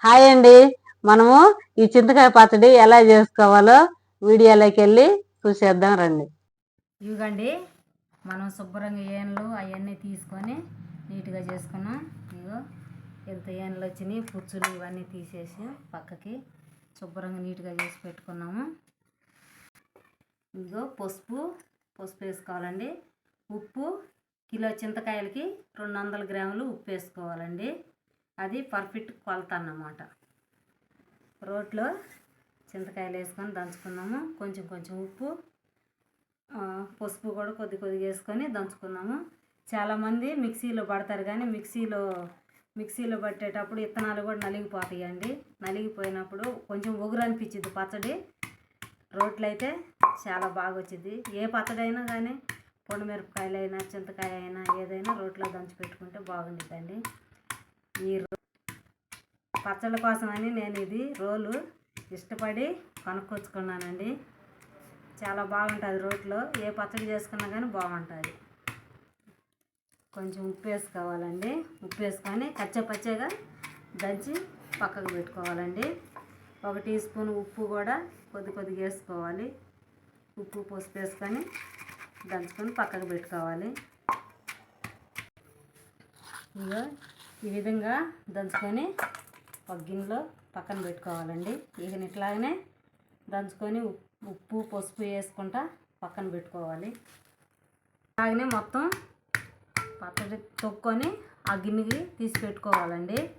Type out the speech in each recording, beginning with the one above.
Hi అండి. మనము ఈ చింతకాయ పచ్చడి ఎలా చేసుకోవాలో వీడియోలోకి వెళ్ళి చూసేద్దాం రండి. ఇవిగండి మనం శుభ్రంగా ఏన్లు అవన్నీ తీసుకొని నీట్గా చేసుకున్నాం. ఇగో ఎంత ఏన్లు వచ్చినాయి పుచ్చులు ఇవన్నీ తీసేసి పక్కకి శుభ్రంగా నీట్గా చేసి పెట్టుకున్నాము. ఇదిగో పసుపు పసుపు వేసుకోవాలండి. ఉప్పు కిలో చింతకాయలకి రెండు వందల గ్రాములు ఉప్పు వేసుకోవాలండి. అది పర్ఫెక్ట్ కొలత అన్నమాట. రోట్లో చింతకాయలు వేసుకొని దంచుకున్నాము. కొంచెం కొంచెం ఉప్పు పసుపు కూడా కొద్ది కొద్దిగా వేసుకొని దంచుకున్నాము. చాలామంది మిక్సీలో పడతారు కానీ మిక్సీలో మిక్సీలో పట్టేటప్పుడు ఇత్తనాలు కూడా నలిగిపోతాయి అండి నలిగిపోయినప్పుడు కొంచెం ఒగురు అనిపించింది పచ్చడి. రోట్లో అయితే చాలా బాగా వచ్చింది ఏ పచ్చడి అయినా కానీ పొండు మిరపకాయలు అయినా చింతకాయ అయినా ఏదైనా రోట్లో దంచి పెట్టుకుంటే బాగుంటుందండి ఈ రో పచ్చళ్ళ కోసమని నేను ఇది రోలు ఇష్టపడి కొనుక్కొచ్చుకున్నానండి. చాలా బాగుంటుంది రోట్లో. ఏ పచ్చడి చేసుకున్నా కానీ బాగుంటుంది. కొంచెం ఉప్పు వేసుకోవాలండి. ఉప్పు వేసుకొని కచ్చపచ్చగా దంచి పక్కకు పెట్టుకోవాలండి. ఒక టీ స్పూన్ ఉప్పు కూడా కొద్ది కొద్దిగా వేసుకోవాలి. ఉప్పు పసుపు వేసుకొని దంచుకొని పక్కకు పెట్టుకోవాలి. ఇక ఈ విధంగా దంచుకొని ఒక గిన్నెలో పక్కన పెట్టుకోవాలండి. ఇక ఇట్లాగనే దంచుకొని ఉప్- ఉప్పు పసుపు వేసుకుంటా పక్కన పెట్టుకోవాలి. అలాగనే మొత్తం పచ్చడి తొక్కొని ఆ గిన్నెకి తీసి పెట్టుకోవాలండి.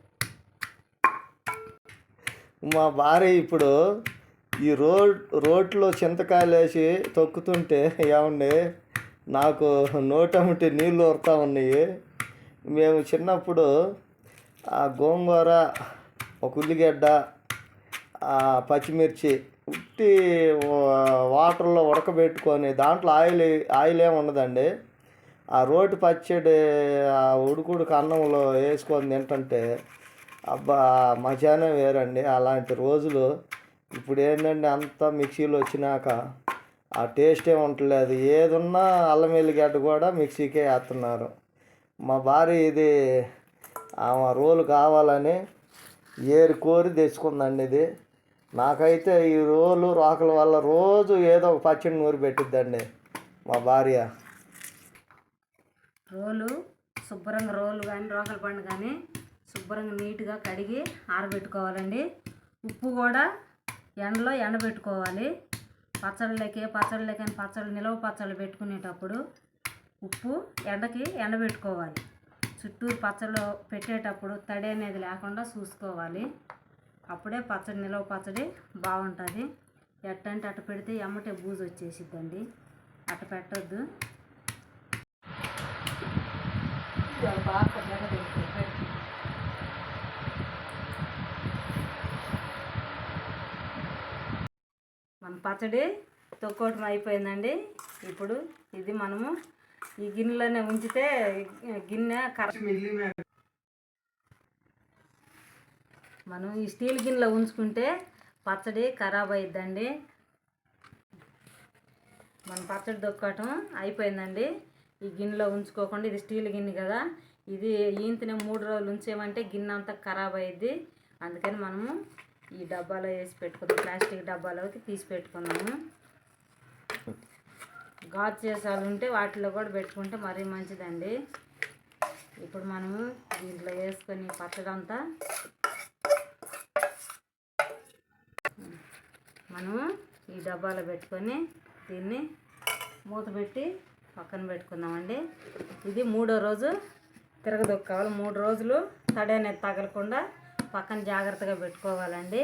మా భార్య ఇప్పుడు ఈ రోడ్ రోడ్లో చింతకాయలు వేసి తొక్కుతుంటే ఏమండి నాకు నోటమిటి నీళ్ళు ఊరుతా ఉన్నాయి. మేము చిన్నప్పుడు ఆ గోంగూర ఒక ఉల్లిగడ్డ పచ్చిమిర్చి ఉట్టి వాటర్లో ఉడకబెట్టుకొని దాంట్లో ఆయిల్ ఆయిల్ ఏమి ఉండదండి. ఆ రోటి పచ్చడి ఆ ఉడుకుడు అన్నంలో వేసుకొని తింటుంటే అబ్బా మజానే వేరండి అలాంటి రోజులు. ఇప్పుడు ఏంటంటే అంతా మిక్సీలు వచ్చినాక ఆ టేస్టే ఉండలేదు ఏదున్నా అల్లం ఎల్లిగడ్డ కూడా మిక్సీకే వేస్తున్నారు. మా భార్య ఇది ఆమె రోలు కావాలని ఏరి కోరి తెచ్చుకుందండి ఇది. నాకైతే ఈ రోలు రోకల వల్ల రోజు ఏదో ఒక పచ్చడి నూరు పెట్టిద్దండి మా భార్య. రోలు శుభ్రంగా రోలు కానీ రోకల పండు కానీ శుభ్రంగా నీట్గా కడిగి ఆరబెట్టుకోవాలండి. ఉప్పు కూడా ఎండలో ఎండబెట్టుకోవాలి. పచ్చళ్ళకి పచ్చళ్ళకి అని పచ్చళ్ళు నిలవ పచ్చళ్ళు పెట్టుకునేటప్పుడు ఉప్పు ఎండకి ఎండబెట్టుకోవాలి. చుట్టూరు పచ్చళ్ళు పెట్టేటప్పుడు తడి అనేది లేకుండా చూసుకోవాలి. అప్పుడే పచ్చడి నిలవ పచ్చడి బాగుంటుంది. ఎట్టంటే అట్ట పెడితే ఎమ్మటే బూజు వచ్చేసిద్దండి. అట్ట పెట్టొద్దు. మన పచ్చడి తొక్కోటం అయిపోయిందండి. ఇప్పుడు ఇది మనము ఈ గిన్నెలోనే ఉంచితే గిన్నె కర మనం ఈ స్టీల్ గిన్నెలో ఉంచుకుంటే పచ్చడి ఖరాబ్ అయిద్దండి. మన పచ్చడి దొక్కటం అయిపోయిందండి. ఈ గిన్నెలో ఉంచుకోకుండా ఇది స్టీల్ గిన్నె కదా. ఇది ఈంతనే మూడు రోజులు ఉంచేమంటే గిన్నె అంతా ఖరాబ్ అయ్యిద్ది అందుకని మనము ఈ డబ్బాలో వేసి పెట్టుకుందాం. ప్లాస్టిక్ డబ్బాలోకి తీసి పెట్టుకున్నాము గాజు చేసాలు ఉంటే వాటిలో కూడా పెట్టుకుంటే మరీ మంచిదండి. ఇప్పుడు మనము దీంట్లో వేసుకొని పచ్చడంతా మనము ఈ డబ్బాలో పెట్టుకొని దీన్ని మూత పెట్టి పక్కన పెట్టుకుందామండి. ఇది మూడో రోజు తిరగదొక్కాలి. మూడు రోజులు తడి అనేది తగలకుండా పక్కన జాగ్రత్తగా పెట్టుకోవాలండి.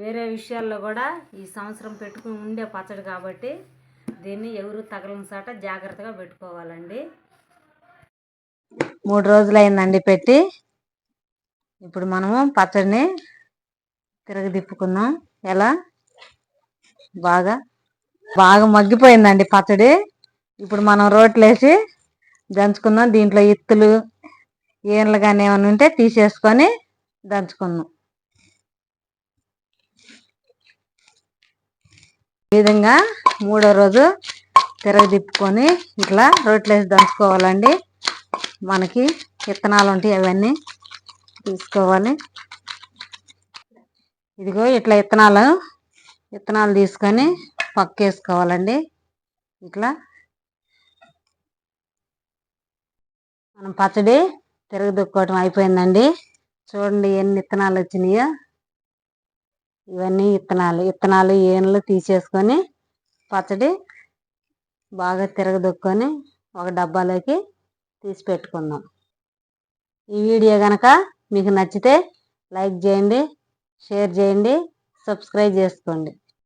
వేరే విషయాల్లో కూడా ఈ సంవత్సరం పెట్టుకుని ఉండే పచ్చడి కాబట్టి దీన్ని ఎవరు తగలని సాట జాగ్రత్తగా పెట్టుకోవాలండి. మూడు రోజులు అయిందండి పెట్టి. ఇప్పుడు మనము పచ్చడిని తిరగదిప్పుకుందాం. ఎలా? బాగా? బాగా మగ్గిపోయిందండి పచ్చడి. ఇప్పుడు మనం రోట్లేసి దంచుకుందాం. దీంట్లో ఇత్తులు ఈనలు కానీ ఏమైనా ఉంటే తీసేసుకొని దంచుకుందాం. ఈ విధంగా మూడో రోజు తిరగదిప్పుకొని ఇట్లా రోట్లేసి దంచుకోవాలండి. మనకి విత్తనాలు ఉంటాయి అవన్నీ తీసుకోవాలి. ఇదిగో ఇట్లా విత్తనాలు విత్తనాలు తీసుకొని పక్కేసుకోవాలండి ఇట్లా మనం పచ్చడి తిరగదుక్కోవటం అయిపోయిందండి. చూడండి ఎన్ని విత్తనాలు వచ్చినాయో. ఇవన్నీ విత్తనాలు విత్తనాలు ఏనులు తీసేసుకొని పచ్చడి బాగా తిరగదొక్కొని ఒక డబ్బాలోకి తీసి పెట్టుకుందాం. ఈ వీడియో కనుక మీకు నచ్చితే లైక్ చేయండి షేర్ చేయండి సబ్స్క్రైబ్ చేసుకోండి.